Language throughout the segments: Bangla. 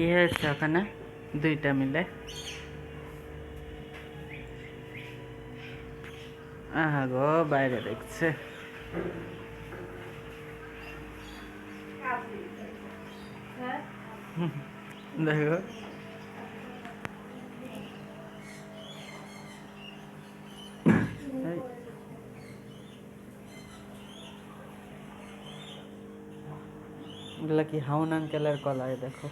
কি হয়েছে ওখানে? দুইটা মিলে। আহা গো বাইরে দেখছে। দেখো। এগুলা কি হাউন আঙ্কেলের কলায় দেখো।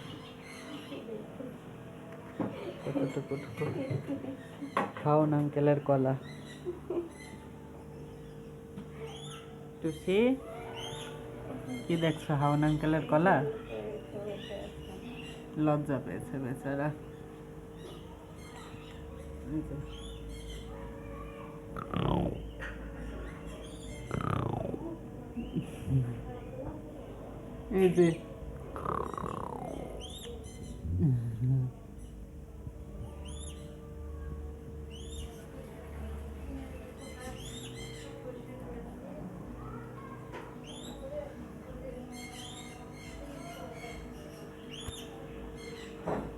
কতটুকু টুকু হাউন আঙ্কেলের কলা। টুসি, কি দেখছ? হাউন আঙ্কেলের কলা? লজ্জা পেয়েছে বেচারা। এই যে। এই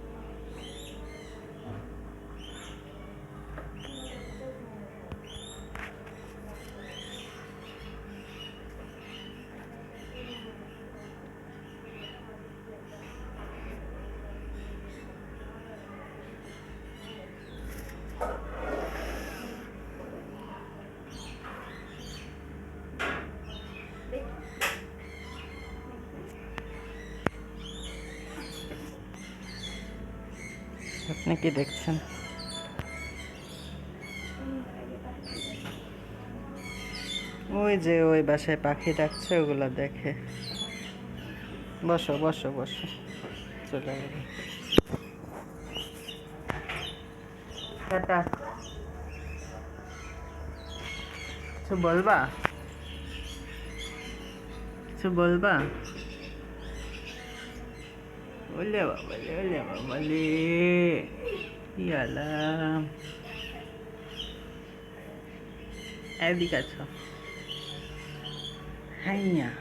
আপনি কি দেখছেন? ওই যে ওই বাসায় পাখি ডাকছে, ওগুলো দেখে। বসো বসো বসো। চলে গেল। বলবা? কিছু বলবা? boleh awak balik boleh awak balik iyalah Abi kacau. Hanya.